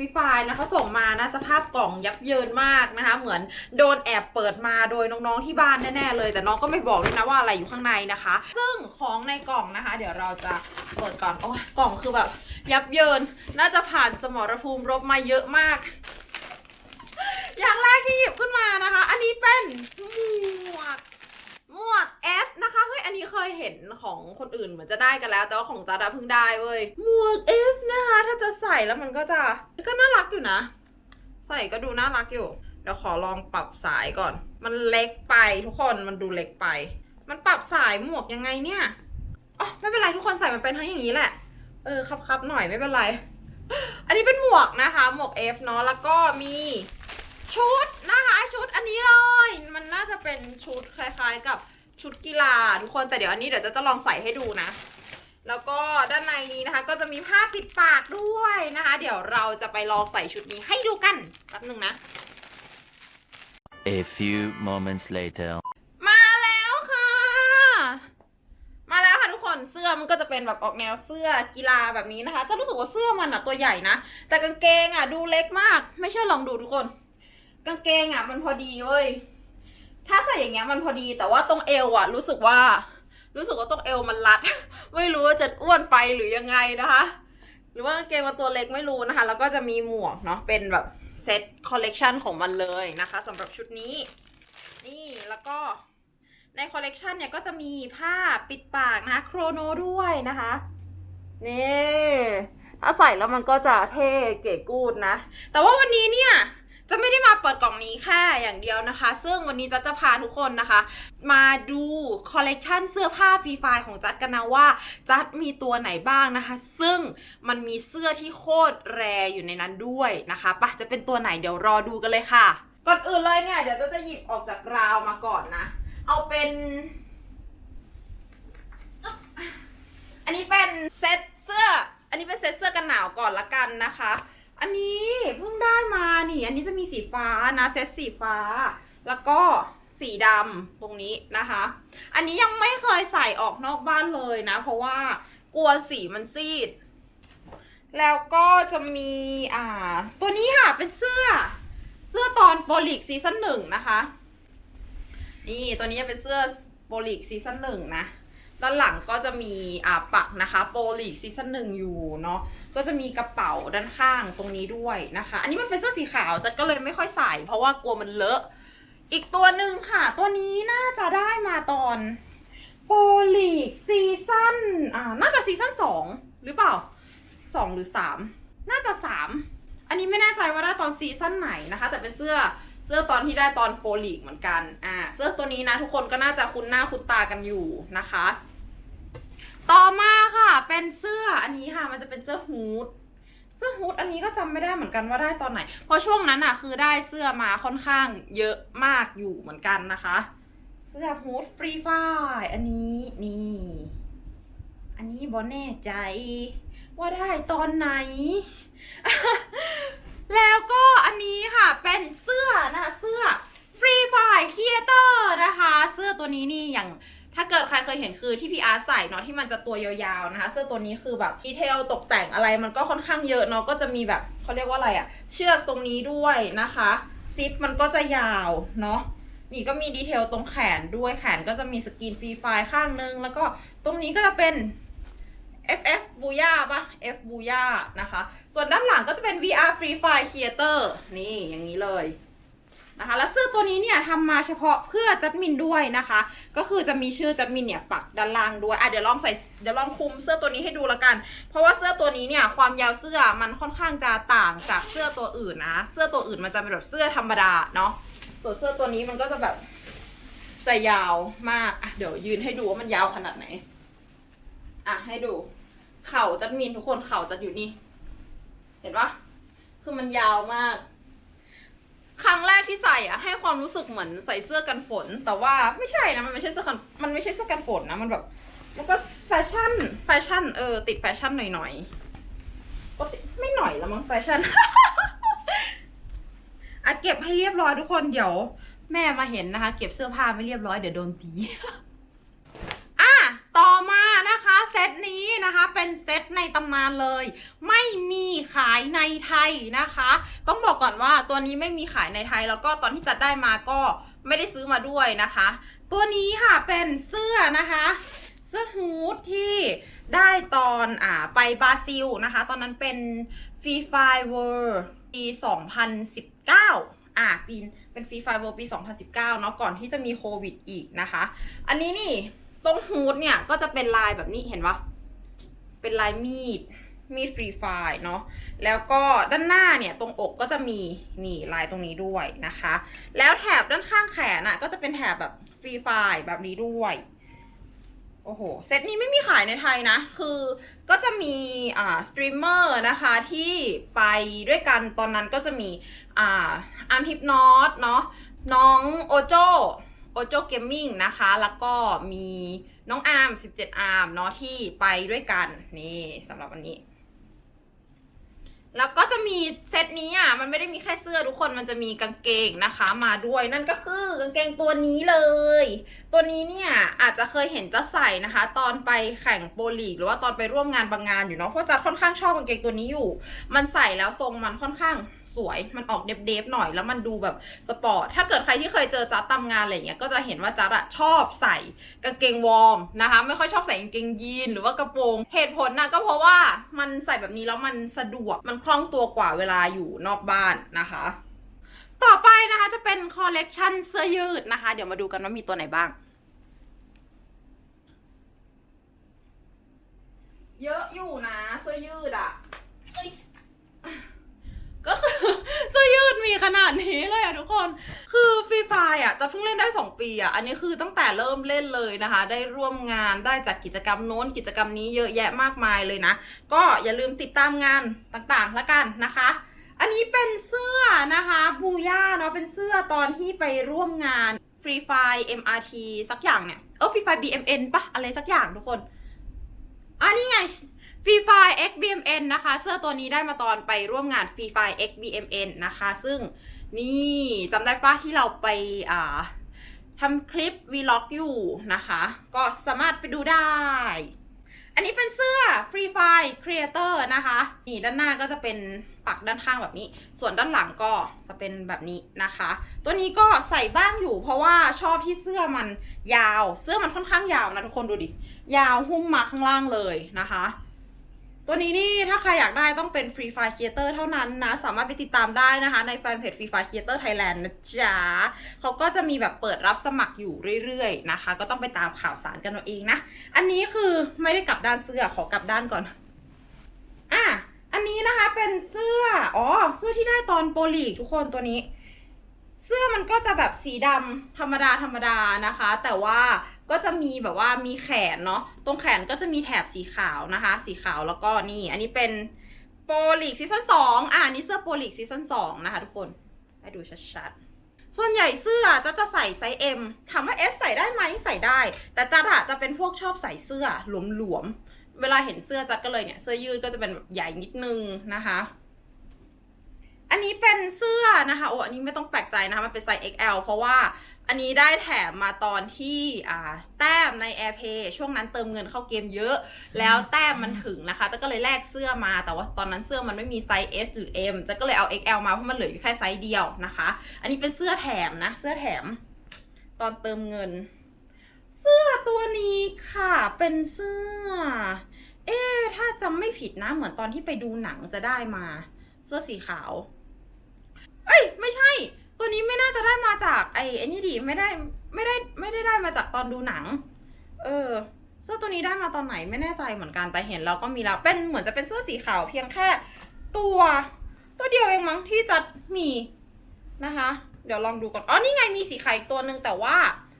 ฟีไฟนะเขาส่งมานะสภาพกล่องยับเยินมากนะคะ เหมือนโดนแอบเปิดมาโดยน้องๆที่บ้านแน่ๆเลย แต่น้องก็ไม่บอกด้วยนะว่าอะไรอยู่ข้างในนะคะ ซึ่งของในกล่องนะคะ เดี๋ยวเราจะเปิดก่อนโอ้ยกล่องคือแบบ ยับเยินน่าจะผ่านสมรภูมิรบมาเยอะมาก อย่างแรกที่หยิบขึ้นมานะคะ อันนี้เป็นหมวก มวก F นะคะเฮ้ยอันนี้เคยเห็นของคนอื่นเหมือนจะได้กันแล้ว แต่ว่าของจัดอะเพิ่งได้เว้ยหมวก F นะคะถ้าจะใส่แล้วมันก็จะก็น่ารักอยู่นะ ใส่ก็ดูน่ารักอยู่เดี๋ยวขอลองปรับสายก่อน มันเล็กไปทุกคนมันดูเล็กไป มันปรับสายหมวกยังไงเนี่ยอ๋อไม่เป็นไรทุกคนใส่มันเป็นทั้งอย่างนี้แหละ เออครับๆหน่อยไม่เป็นไร อันนี้เป็นหมวกนะคะ หมวก F เนาะแล้วก็มี ชุดนะคะชุดอันนี้เลย มันน่าจะเป็นชุดคล้ายๆกับชุดกีฬาทุกคนแต่เดี๋ยวอันนี้เดี๋ยวจะจะลองใส่ให้ดูนะ แล้วก็ด้านในนี้นะคะ ก็จะมีผ้าปิดปากด้วยนะคะ เดี๋ยวเราจะไปลองใส่ชุดนี้ให้ดูกันแป๊บนึงนะ A few moments later. มาแล้วค่ะ มาแล้วค่ะทุกคนเสื้อมันก็จะเป็นแบบออกแนวเสื้อกีฬาแบบนี้นะคะ จะรู้สึกว่าเสื้อมันอะตัวใหญ่นะ แต่กางเกงอะดูเล็กมาก ไม่เชื่อลองดูทุกคน กางเกงอะ มันพอดีเว้ย ถ้าใส่อย่างเงี้ยมันพอดี แต่ว่าตรงเอวอะ รู้สึกว่า รู้สึกว่าตรงเอวมันรัด ไม่รู้ว่าจะอ้วนไปหรือยังไงนะคะ หรือว่ากางเกงมันตัวเล็กไม่รู้นะคะ แล้วก็จะมีหมวกเนาะ เป็นแบบเซตคอลเลกชันของมันเลยนะคะสำหรับชุดนี้ นี่แล้วก็ในคอลเลกชันเนี่ยก็จะมีผ้าปิดปากนะคะโครโนด้วยนะคะนี่ถ้าใส่แล้วมันก็จะเท่เก๋กูดนะ แต่ว่าวันนี้เนี่ย จะไม่ได้มาเปิดกล่องนี้แค่อย่างเดียวนะคะ ซึ่งวันนี้จัดจะพาทุกคนนะคะ มาดูคอลเลกชันเสื้อผ้าฟรีไฟล์ของจัดกันนะว่า จัดมีตัวไหนบ้างนะคะ ซึ่งมันมีเสื้อที่โคตรแรอยู่ในนั้นด้วยนะคะปะจะเป็นตัวไหนเดี๋ยวรอดูกันเลยค่ะ ก่อนอื่นเลยเนี่ยเดี๋ยวจะจะหยิบออกจากราวมาก่อนนะ เอาเป็น อันนี้เป็นเซตเสื้อ อันนี้เป็นเซตเสื้อกันหนาวก่อนละกันนะคะ อันนี้เพิ่งได้มานี่ อันนี้จะมีสีฟ้านะเซตสีฟ้า แล้วก็สีดำตรงนี้นะคะ อันนี้ยังไม่เคยใส่ออกนอกบ้านเลยนะ เพราะว่ากลัวสีมันซีด แล้วก็จะมีอ่า ตัวนี้ค่ะเป็นเสื้อ เสื้อตอนโปลิกซีซั่นหนึ่งนะคะ นี่ตัวนี้จะเป็นเสื้อโปลิกซีซั่นหนึ่งนะ ด้านหลังก็จะมีอ่าปักนะคะโปรลีกซีซั่นหนึ่งอยู่เนาะก็จะมีกระเป๋าด้านข้างตรงนี้ด้วยนะคะ อันนี้มันเป็นเสื้อสีขาวจัดก็เลยไม่ค่อยใส่ เพราะว่ากลัวมันเลอะ อีกตัวหนึ่งค่ะ ตัวนี้น่าจะได้มาตอนโปรลีกซีซั่นอ่าน่าจะซีซั่นสองหรือเปล่าสองหรือสามน่าจะสามอันนี้ไม่แน่ใจว่าได้ตอนซีซั่นไหนนะคะ แต่เป็นเสื้อเสื้อตอนที่ได้ตอนโปรลีกเหมือนกันอ่าเสื้อตัวนี้นะทุกคนก็น่าจะคุ้นหน้าคุ้นตากันอยู่นะคะ ต่อมาค่ะเป็นเสื้ออันนี้ค่ะ มันจะเป็นเสื้อฮูดเสื้อฮูดอันนี้ก็จำไม่ได้เหมือนกันว่าได้ตอนไหน เพราะช่วงนั้นอะคือได้เสื้อมาค่อนข้างเยอะมากอยู่เหมือนกันนะคะ เสื้อฮูดฟรีไฟอันนี้นี่ อันนี้บอแน่ใจ ว่าได้ตอนไหน แล้วก็อันนี้ค่ะเป็นเสื้อนะเสื้อ Free Fire Theater นะคะ เสื้อตัวนี้นี่อย่าง ถ้าเกิดใครเคยเห็นคือที่พี่อาร์ตใส่เนาะที่มันจะตัวยาวๆนะคะ เสื้อตัวนี้คือแบบดีเทลตกแต่งอะไรมันก็ค่อนข้างเยอะเนาะก็จะมีแบบเขาเรียกว่าอะไรอะเชือกตรงนี้ด้วยนะคะซิปมันก็จะยาวเนาะนี่ก็มีดีเทลตรงแขนด้วยแขนก็จะมีสกรีนฟรีไฟล์ข้างนึง แล้วก็ตรงนี้ก็จะเป็น FF บูย่าปะ F บูย่านะคะ ส่วนด้านหลังก็จะเป็น VR Free Fire Theater นี่อย่างนี้เลย นะคะ แล้วเสื้อตัวนี้เนี่ยทำมาเฉพาะเพื่อจัดมินด้วยนะคะ ก็คือจะมีชื่อจัดมินเนี่ยปักด้านล่างด้วยอะเดี๋ยวลองใส่เดี๋ยวลองคุมเสื้อตัวนี้ให้ดูละกัน เพราะว่าเสื้อตัวนี้เนี่ยความยาวเสื้อมันค่อนข้างจะต่างจากเสื้อตัวอื่นนะ เสื้อตัวอื่นมันจะเป็นแบบเสื้อธรรมดาเนาะ ส่วนเสื้อตัวนี้มันก็จะแบบจะยาวมากอะเดี๋ยวยืนให้ดูว่ามันยาวขนาดไหน อะให้ดู เข่าจัดมีนทุกคนเข่าจัดอยู่นี่ เห็นปะคือมันยาวมาก ครั้งแรกที่ใส่อะให้ความรู้สึกเหมือนใส่เสื้อกันฝน แต่ว่าไม่ใช่นะมันไม่ใช่เสื้อกันมันไม่ใช่เสื้อกันฝนนะมันแบบมันก็แฟชั่นแฟชั่นเออติดแฟชั่นหน่อยๆก็ไม่หน่อยละมั้งแฟชั่นอะเก็บให้เรียบร้อยทุกคนเดี๋ยว แม่มาเห็นนะคะ เก็บเสื้อผ้าไม่เรียบร้อยเดี๋ยวโดนตี อะ ต่อมา นะคะเซตนี้นะคะเป็นเซตในตำนานเลย ไม่มีขายในไทยนะคะ ต้องบอกก่อนว่าตัวนี้ไม่มีขายในไทย แล้วก็ตอนที่จัดได้มาก็ไม่ได้ซื้อมาด้วยนะคะ ตัวนี้ค่ะเป็นเสื้อนะคะ เสื้อฮูดที่ได้ตอนอ่าไปบราซิลนะคะ ตอนนั้นเป็นฟรีไฟเวอร์ปี2019อ่าปีเป็นฟรีไฟเวอร์ปี 2019 เนาะก่อนที่จะมีโควิดอีกนะคะ อันนี้นี่ตรงฮูดเนี่ยก็จะเป็นลายแบบนี้เห็นปะ เป็นลายมีด มีฟรีไฟเนาะ แล้วก็ด้านหน้าเนี่ยตรงอกก็จะมีนี่ลายตรงนี้ด้วยนะคะ แล้วแถบด้านข้างแขนอะก็จะเป็นแถบแบบฟรีไฟแบบนี้ด้วยโอ้โห เซตนี้ไม่มีขายในไทยนะ คือก็จะมีอ่าสตรีมเมอร์นะคะที่ไปด้วยกันตอนนั้นก็จะมีอ่าอาร์มฮิปนอตเนาะน้องโอโจโอโจเกมมิ่งนะคะ แล้วก็มี น้องอาร์ม17 อาร์มเนาะที่ไปด้วยกันนี่สำหรับวันนี้ แล้วก็จะมีเซตนี้อะมันไม่ได้มีแค่เสื้อทุกคนมันจะมีกางเกงนะคะมาด้วยนั่นก็คือกางเกงตัวนี้เลย ตัวนี้เนี่ยอาจจะเคยเห็นจะใส่นะคะ ตอนไปแข่งโปรลีกหรือว่าตอนไปร่วมงานบางงานอยู่เนาะเพราะจะค่อนข้างชอบกางเกงตัวนี้อยู่ มันใส่แล้วทรงมันค่อนข้างสวยมันออกเดฟๆหน่อยแล้วมันดูแบบสปอร์ตถ้าเกิดใครที่เคยเจอจัดตามงานอะไรเงี้ยก็จะเห็นว่าจัดอะชอบใส่กางเกงวอร์มนะคะ ไม่ค่อยชอบใส่กางเกงยีนหรือว่ากระโปรง เหตุผลนะก็เพราะว่ามันใส่แบบนี้แล้วมันสะดวกมันคล่องตัวกว่าเวลาอยู่นอกบ้านนะคะ ต่อไปนะคะจะเป็นคอลเลกชันเสื้อยืดนะคะ เดี๋ยวมาดูกันว่ามีตัวไหนบ้าง เยอะอยู่นะเสื้อยืดอะ ก็คือเสื้อยืดมีขนาดนี้เลยอะทุกคน คือฟรีไฟอะจะเพิ่งเล่นได้ 2 ปีอะอันนี้คือตั้งแต่เริ่มเล่นเลยนะคะ ได้ร่วมงานได้จากกิจกรรมโน้นกิจกรรมนี้เยอะแยะมากมายเลยนะ ก็อย่าลืมติดตามงานต่างๆล้วกันนะคะอันนี้เป็นเสื้อนะคะบูย่าเนาะเป็นเสื้อตอนที่ไปร่วมงานฟรีไฟ MRT สักอย่างเนี่ย เออฟรีไฟ BMN ปะอะไรสักอย่างทุกคนอันนี้ไง ฟรีไฟ X BMN นะคะ เสื้อตัวนี้ได้มาตอนไปร่วมงานฟรีไฟ X BMN นะคะ ซึ่งนี่จำได้ปะที่เราไปอ่าทำคลิปวีล็อกอยู่นะคะ ก็สามารถไปดูได้ อันนี้เป็นเสื้อ Free Fire Creator นะคะ นี่ด้านหน้าก็จะเป็นปักด้านข้างแบบนี้ ส่วนด้านหลังก็จะเป็นแบบนี้นะคะ ตัวนี้ก็ใส่บ้างอยู่ เพราะว่าชอบที่เสื้อมันยาว เสื้อมันค่อนข้างยาวนะทุกคนดูดิ ยาวหุ้มมาข้างล่างเลยนะคะ ตัวนี้นี่ถ้าใครอยากได้ต้องเป็น Free Fire Creator เท่านั้นนะ สามารถไปติดตามได้นะคะในแฟนเพจ Free Fire Creator Thailand นะจ๊ะเขาก็จะมีแบบเปิดรับสมัครอยู่เรื่อยๆนะคะ ก็ต้องไปตามข่าวสารกันเอาเองนะ อันนี้คือไม่ได้กลับด้านเสื้อขอกลับด้านก่อนอะอันนี้นะคะเป็นเสื้อ อ๋อ เสื้อที่ได้ตอนโปรลีกทุกคนตัวนี้ เสื้อมันก็จะแบบสีดำธรรมดาธรรมดานะคะ แต่ว่า ก็จะมีแบบว่ามีแขนเนาะตรงแขนก็จะมีแถบสีขาวนะคะ สีขาวแล้วก็นี่ อันนี้เป็นโปรลีกซีซั่นสองอ่านี่เสื้อโปรลีกซีซั่นสองนะคะทุกคนให้ดูชัดๆ ส่วนใหญ่เสื้อจะจะใส่ไซส์ M ถามว่า S ใส่ได้ไหมใส่ได้ แต่จัดอะจะเป็นพวกชอบใส่เสื้อหลวมๆ เวลาเห็นเสื้อจัดก็เลยเนี่ย เสื้อยืดก็จะเป็นแบบใหญ่นิดนึงนะคะอันนี้เป็นเสื้อนะคะโอ้อันนี้ไม่ต้องแปลกใจนะคะมันเป็นไซส์ XL เพราะว่า อันนี้ได้แถมมาตอนที่อ่าแต้มใน AirPay ช่วงนั้นเติมเงินเข้าเกมเยอะ แล้วแต้มมันถึงนะคะจะก็เลยแลกเสื้อมาแต่ว่าตอนนั้นเสื้อมันไม่มีไซส์ S หรือ M จะก็เลยเอา XL มาเพราะมันเหลืออยู่แค่ไซส์เดียวนะคะ อันนี้เป็นเสื้อแถมนะ เสื้อแถม ตอนเติมเงิน เสื้อตัวนี้ค่ะเป็นเสื้อ เอ๊ถ้าจำไม่ผิดนะเหมือนตอนที่ไปดูหนังจะได้มา เสื้อสีขาว เอ้ยไม่ใช่ ตัวนี้ไม่น่าจะได้มาจากไอ้ไอ้นี่ดิไม่ได้ไม่ได้ไม่ได้ได้มาจากตอนดูหนัง เออ เสื้อตัวนี้ได้มาตอนไหนไม่แน่ใจเหมือนกันแต่เห็นเราก็มีแล้วเป็นเหมือนจะเป็นเสื้อสีขาวเพียงแค่ ตัว ตัวเดียวเองมั้งที่จะมีนะคะ เดี๋ยวลองดูก่อนอ๋อนี่ไงมีสีขาวอีกตัวหนึ่งแต่ว่า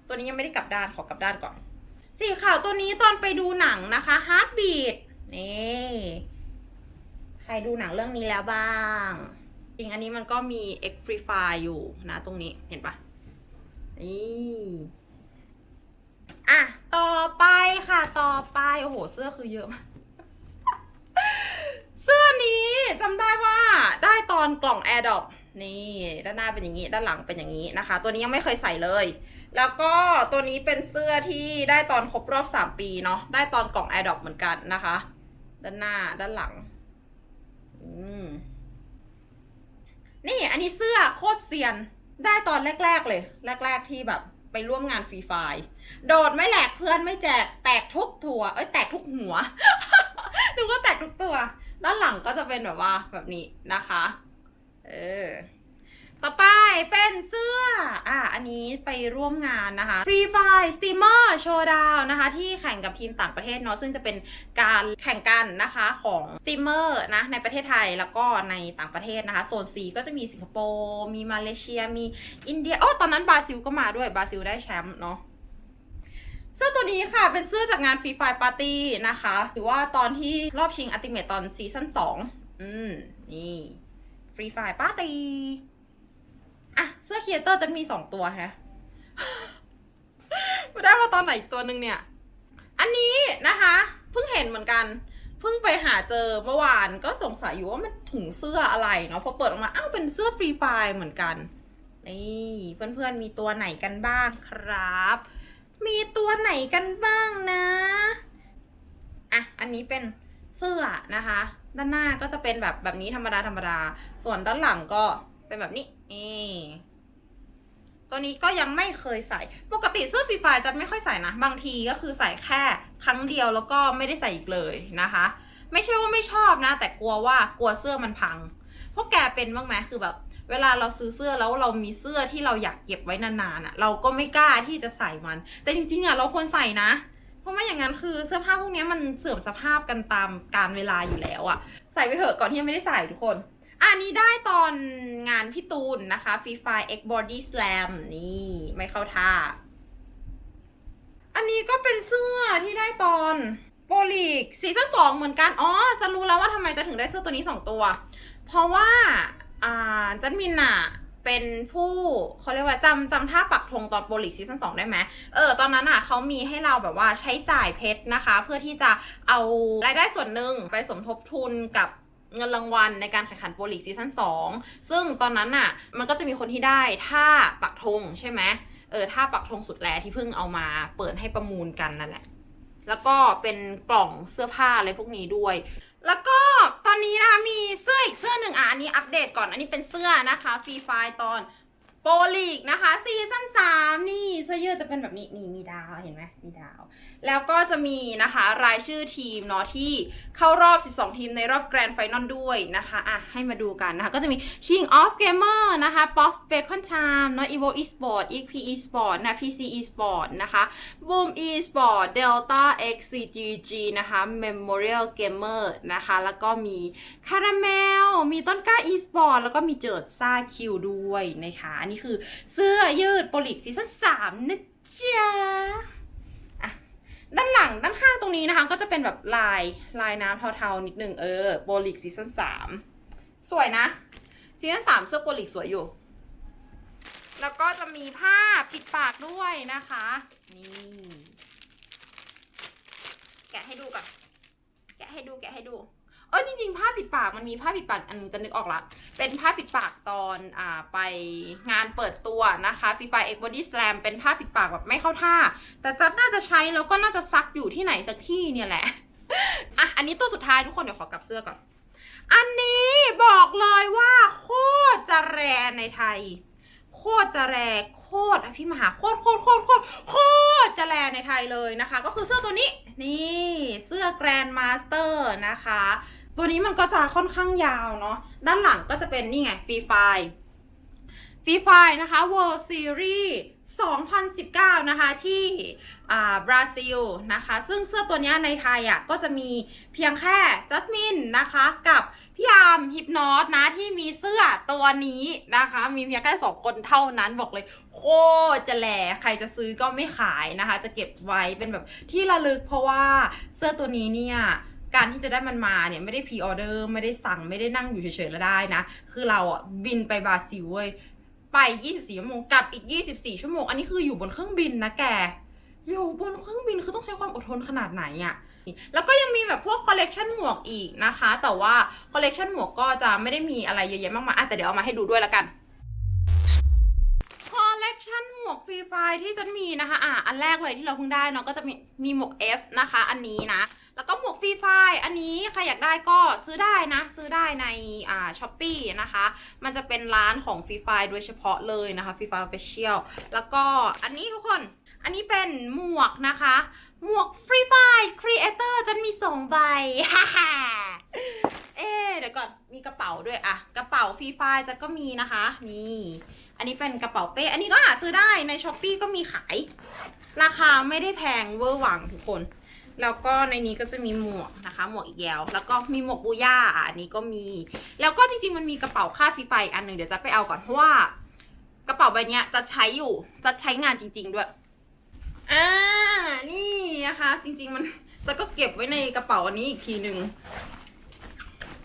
ตัวนี้ยังไม่ได้กลับด้านขอกลับด้านก่อน สีขาวตัวนี้ตอนไปดูหนังนะคะ Heartbeat นี่ใครดูหนังเรื่องนี้แล้วบ้าง ริงอันนี้มันก็มี X Free Fire อยู่นะตรงนี้เห็นปะนี่อะต่อไปค่ะต่อไป โอ้โห เสื้อคือเยอะมากเสื้อนี้จำได้ว่าได้ตอนกล่อง Air d r o p นี่ด้านหน้าเป็นอย่างนี้ ด้านหลังเป็นอย่างนี้นะคะ ตัวนี้ยังไม่เคยใส่เลย แล้วก็ตัวนี้เป็นเสื้อที่ได้ตอนครบรอบ 3 ปีเนาะได้ตอนกล่อง Air d r o p เหมือนกันนะคะ ด้านหน้าด้านหลัง อืม นี่อันนี้เสื้อโคตรเซียนได้ตอนแรก ๆ เลย แรก ๆ ที่แบบไปร่วมงานฟรีไฟล์โดดไม่แหลกเพื่อนไม่แจกแตกทุกตัวเอ้ยแตกทุกหัวดูว่าแตกทุกตัว ด้านหลังก็จะเป็นแบบว่าแบบนี้นะคะ เออ ต่อไปเป็นเสื้อ อะ อันนี้ไปร่วมงานนะคะ Free Fire Steamer Showdown นะคะ ที่แข่งกับทีมต่างประเทศเนาะ ซึ่งจะเป็นการแข่งกันนะคะของ Steamer นะ ในประเทศไทยแล้วก็ในต่างประเทศนะคะ โซน C ก็จะมีสิงคโปร์ มีมาเลเซีย มีอินเดีย โอ้ ตอนนั้นบราซิลก็มาด้วย บราซิลได้แชมป์เนาะเสื้อตัวนี้ค่ะเป็นเสื้อจากงาน Free Fire Party นะคะหรือว่าตอนที่รอบชิงอัติเมตตอนซีซั่น2อืม นี่ Free Fire Party อะเสื้อครีเอเตอร์จะมีสองตัวแฮะไม่ได้มาตอนไหนอีกตัวหนึ่งเนี่ย อันนี้นะคะเพิ่งเห็นเหมือนกันเพิ่งไปหาเจอเมื่อวานก็สงสัยอยู่ว่ามันถุงเสื้ออะไรเนาะพอเปิดออกมาอ้าวเป็นเสื้อฟรีไฟล์เหมือนกันนี่เพื่อนๆมีตัวไหนกันบ้างครับ มีตัวไหนกันบ้างนะอะอันนี้เป็นเสื้อนะคะ ด้านหน้าก็จะเป็นแบบแบบนี้ธรรมดาธรรมดา ส่วนด้านหลังก็เป็นแบบนี้ นี่ตัวนี้ก็ยังไม่เคยใส่ ปกติเสื้อฟรีไฟร์จะไม่ค่อยใส่นะ บางทีก็คือใส่แค่ครั้งเดียวแล้วก็ไม่ได้ใส่อีกเลยนะคะ ไม่ใช่ว่าไม่ชอบนะ แต่กลัวว่ากลัวเสื้อมันพัง พวกแกเป็นบ้างไหมคือแบบ เวลาเราซื้อเสื้อแล้วเรามีเสื้อที่เราอยากเก็บไว้นานๆอะ เราก็ไม่กล้าที่จะใส่มัน แต่จริงๆอะเราควรใส่นะ เพราะไม่อย่างนั้นคือเสื้อผ้าพวกนี้มันเสื่อมสภาพกันตามการเวลาอยู่แล้วอะ ใส่ไปเถอะก่อนที่ไม่ได้ใส่ทุกคน อันนี้ได้ตอนงานพี่ตูนนะคะฟรีไฟ X Body Slam นี่ไม่เข้าท่า อันนี้ก็เป็นเสื้อที่ได้ตอนโปลีกซีซั่นสองเหมือนกัน อ๋อ จะรู้แล้วว่าทำไมจะถึงได้เสื้อตัวนี้สองตัว เพราะว่า อ่า จันมินอะเป็นผู้เขาเรียกว่าจำจำท่าปักธงตอนโปลีกซีซั่นสองได้ไหมเออตอนนั้นอะเขามีให้เราแบบว่าใช้จ่ายเพชรนะคะ เพื่อที่จะเอารายได้ส่วนหนึ่งไปสมทบทุนกับ เงินรางวัลในการแข่งขันโปรลีกซีซั่น2ซึ่งตอนนั้นน่ะ มันก็จะมีคนที่ได้ท่าปักธงใช่ไหมเออท่าปักธงสุดแลที่เพิ่งเอามาเปิดให้ประมูลกันนั่นแหละ แล้วก็เป็นกล่องเสื้อผ้าอะไรพวกนี้ด้วย แล้วก็ตอนนี้นะคะมีเสื้ออีกเสื้อหนึ่งอะอันนี้อัปเดตก่อนอันนี้เป็นเสื้อนะคะฟรีไฟตอนโปรลีกนะคะซีซั่นสามนี่เสื้อยืดจะเป็นแบบนี้นี่มีดาวเห็นไหมมีดาว แล้วก็จะมีนะคะรายชื่อทีมเนาะที่เข้ารอบ 12 ทีมในรอบแกรนด์ไฟนอลด้วยนะคะอะให้มาดูกันนะคะ ก็จะมี King of Gamer นะคะ Pop Bacon Time เนาะ Evo Esport EP Esport นะ PC Esport นะคะ Boom Esport Delta XCGG นะคะ Memorial Gamer นะคะ แล้วก็มี Caramel มีต้นกล้า Esport แล้วก็มีเจิดซ่าคิวด้วยนะคะ อันนี้คือเสื้อยืดโปลิกซีซั่น3นะจ๊ะ ด้านหลังด้านข้างตรงนี้นะคะ ก็จะเป็นแบบลายลายน้ำเทาๆ นิดนึงเออโบลิกซีซั่นสามสวยนะซีซั่นสามเสื้อโบลิกสวยอยู่ แล้วก็จะมีผ้าปิดปากด้วยนะคะ นี่ แกะให้ดูก่อนแกะให้ดูแกะให้ดู เออจริงๆผ้าปิดปากมันมีผ้าปิดปากอันนึงจะนึกออกละเป็นผ้าปิดปากตอนอ่าไปงานเปิดตัวนะคะฟีฟาเอ็กบอดี้สแลมเป็นผ้าปิดปากแบบไม่เข้าท่า แต่จัดน่าจะใช้แล้วก็น่าจะซักอยู่ที่ไหนสักที่เนี่ยแหละอะอันนี้ตัวสุดท้ายทุกคนเดี๋ยวขอกลับเสื้อก่อน อันนี้บอกเลยว่าโคตรจะแรในไทย โคตรจะแรโคตรอภิมหาโคตรโคตรโคตรโคตรโคตรจะแรในไทยเลยนะคะ ก็คือเสื้อตัวนี้นี่เสื้อแกรนด์มาสเตอร์นะคะ ตัวนี้มันก็จะค่อนข้างยาวเนาะ ด้านหลังก็จะเป็นนี่ไงฟรีไฟฟรีไฟนะคะ World Series 2019 นะคะ ที่อ่าบราซิลนะคะ ซึ่งเสื้อตัวนี้ในไทยอะก็จะมีเพียงแค่จัสมินนะคะ กับพี่ยามฮิปนอตนะ ที่มีเสื้อตัวนี้นะคะ มีเพียงแค่สองคนเท่านั้นบอกเลย โคจะแหลใครจะซื้อก็ไม่ขายนะคะ จะเก็บไว้เป็นแบบที่ระลึกเพราะว่าเสื้อตัวนี้เนี่ย การที่จะได้มันมาเนี่ยไม่ได้พรีออเดอร์ไม่ได้สั่งไม่ได้นั่งอยู่เฉยๆแล้วได้นะ คือเราอะบินไปบราซิลเว้ยไป 24 ชั่วโมงกลับอีก 24 ชั่วโมง อันนี้คืออยู่บนเครื่องบินนะแก อยู่บนเครื่องบินคือต้องใช้ความอดทนขนาดไหนอะแล้วก็ยังมีแบบพวกคอลเลกชันหมวกอีกนะคะ แต่ว่าคอลเลกชันหมวกก็จะไม่ได้มีอะไรเยอะแยะมากมายแต่เดี๋ยวเอามาให้ดูด้วยละกันคอลเลกชันหมวกฟรีไฟที่จะมีนะคะ อะอันแรกเลยที่เราเพิ่งได้เนาะก็จะมีมีหมวก F นะคะ อันนี้นะ แล้วก็หมวกฟรีไฟล์อันนี้ใครอยากได้ก็ซื้อได้นะ ซื้อได้ในอ่าช้อปปีนะคะ มันจะเป็นร้านของฟรีไฟล์โดยเฉพาะเลยนะคะฟรีไฟล์ official แล้วก็อันนี้ทุกคนอันนี้เป็นหมวกนะคะ หมวกฟรีไฟล์ครีเอเตอร์จะมีสองใบฮ่าฮ่าเอ๊เดี๋ยวก่อนมีกระเป๋าด้วยอะกระเป๋าฟรีไฟล์จะก็มีนะคะ นี่ อันนี้เป็นกระเป๋าเป้ อันนี้ก็หาซื้อได้ในช้อปปีก็มีขาย ราคาไม่ได้แพงเวอร์หวังทุกคน แล้วก็ในนี้ก็จะมีหมวกนะคะ หมวกอีกแยวแล้วก็มีหมวกบูย่าอันนี้ก็มี แล้วก็จริงๆมันมีกระเป๋าค่าฟรีไฟอีกอันหนึ่งเดี๋ยวจะไปเอาก่อนเพราะว่า กระเป๋าใบนี้จะใช้อยู่จะใช้งานจริง ๆด้วยอ่านี่นะคะ จริง ๆ มันจะก็เก็บไว้ในกระเป๋าอันนี้อีกทีหนึ่ง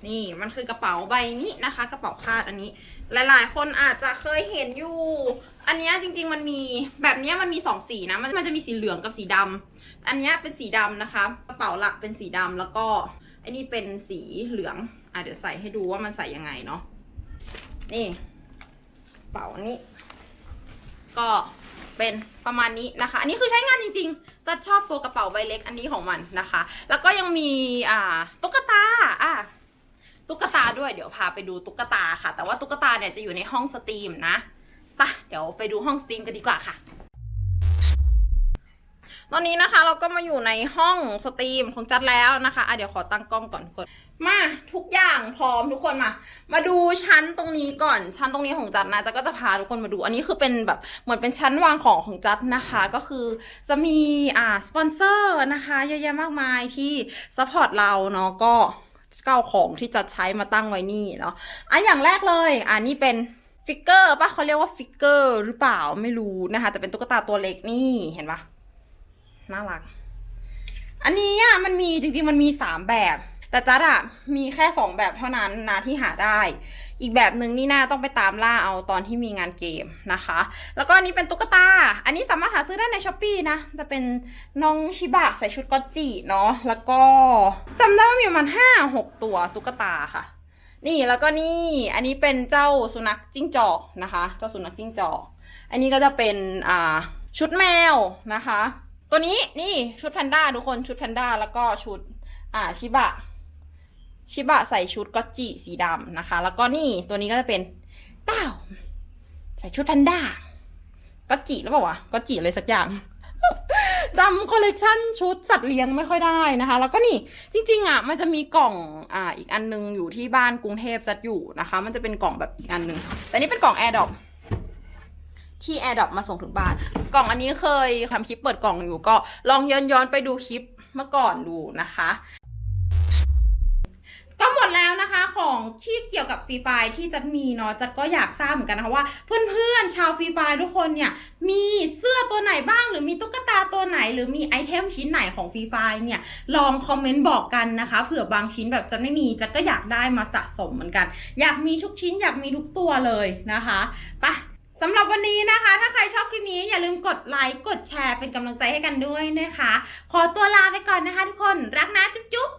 นี่มันคือกระเป๋าใบนี้นะคะ กระเป๋าคาดอันนี้ หลาย ๆ คนอาจจะเคยเห็นอยู่ อันนี้จริง ๆ มันมีแบบนี้มันมีสองสีนะมันมันจะมีสีเหลืองกับสีดำ อันนี้เป็นสีดำนะคะ กระเป๋าหลักเป็นสีดำแล้วก็อันนี้เป็นสีเหลือง อะเดี๋ยวใส่ให้ดูว่ามันใส่ยังไงเนาะ นี่กระเป๋าอันนี้ ก็เป็นประมาณนี้นะคะ อันนี้คือใช้งานจริงๆ จะชอบตัวกระเป๋าใบเล็กอันนี้ของมันนะคะ แล้วก็ยังมีอ่าตุ๊กตา อะตุ๊กตาด้วย เดี๋ยวพาไปดูตุ๊กตาค่ะ แต่ว่าตุ๊กตาเนี่ยจะอยู่ในห้องสตรีมนะปะเดี๋ยวไปดูห้องสตรีมกันดีกว่าค่ะ ตอนนี้นะคะเราก็มาอยู่ในห้องสตรีมของจัดแล้วนะคะอะเดี๋ยวขอตั้งกล้องก่อนทุกคนมาทุกอย่างพร้อมทุกคนมา มาดูชั้นตรงนี้ก่อน ชั้นตรงนี้ของจัดนะจัดก็จะพาทุกคนมาดู อันนี้คือเป็นแบบเหมือนเป็นชั้นวางของของจัดนะคะ ก็คือจะมีอ่าสปอนเซอร์นะคะเยอะแยะมากมายที่ซัพพอร์ตเราเนาะก็เก้าของที่จัดใช้มาตั้งไว้นี่เนาะอะอย่างแรกเลยอ่านี่เป็นฟิกเกอร์ป่ะเขาเรียกว่าฟิกเกอร์หรือเปล่าไม่รู้นะคะ แต่เป็นตุ๊กตาตัวเล็กนี่เห็นปะ น่ารัก อันนี้อะมันมีจริงๆมันมีสามแบบ แต่จัดอะมีแค่สองแบบเท่านั้นนะที่หาได้ อีกแบบหนึ่งนี่น่าต้องไปตามล่าเอาตอนที่มีงานเกมนะคะ แล้วก็อันนี้เป็นตุ๊กตา อันนี้สามารถหาซื้อได้ในช้อปปีนะ จะเป็นน้องชิบะใส่ชุดก็จิเนาะ แล้วก็จำได้ว่ามีประมาณห้าหกตัวตุ๊กตาค่ะนี่แล้วก็นี่อันนี้เป็นเจ้าสุนัขจิ้งจอกนะคะ เจ้าสุนัขจิ้งจอก อันนี้ก็จะเป็นอ่าชุดแมวนะคะ ตัวนี้นี่ชุดแพนด้าทุกคนชุดแพนด้าแล้วก็ชุด อ่าชิบะ ชิบะใส่ชุดก็จิสีดำนะคะ แล้วก็นี่ตัวนี้ก็จะเป็นเต้าใส่ชุดแพนด้าก็จิแล้วเปล่าวะก็จิอะไรสักอย่างจำคอลเลกชันชุดสัตว์เลี้ยงไม่ค่อยได้นะคะ แล้วก็นี่จริงๆอะมันจะมีกล่องอ่าอีกอันนึงอยู่ที่บ้านกรุงเทพจัดอยู่นะคะ มันจะเป็นกล่องแบบอีกอันนึงแต่นี่เป็นกล่องแอร์ดอป ที่ AirDrop มาส่งถึงบ้าน กล่องอันนี้เคยทำคลิปเปิดกล่องอยู่ก็ลองย้อนย้อนไปดูคลิปเมื่อก่อนดูนะคะ ก็หมดแล้วนะคะของที่เกี่ยวกับฟรีไฟที่จัดมีเนาะจัดก็อยากทราบเหมือนกันนะคะว่า เพื่อนๆชาวฟรีไฟทุกคนเนี่ยมีเสื้อตัวไหนบ้าง หรือมีตุ๊กตาตัวไหน หรือมีไอเทมชิ้นไหนของฟรีไฟเนี่ยลองคอมเมนต์บอกกันนะคะเผื่อบางชิ้นแบบจัดไม่มีจัดก็อยากได้มาสะสมเหมือนกัน อยากมีทุกชิ้นอยากมีทุกตัวเลยนะคะไป สำหรับวันนี้นะคะ ถ้าใครชอบคลิปนี้อย่าลืมกดไลค์กดแชร์เป็นกำลังใจให้กันด้วยนะคะ ขอตัวลาไปก่อนนะคะทุกคนรักนะจุ๊บ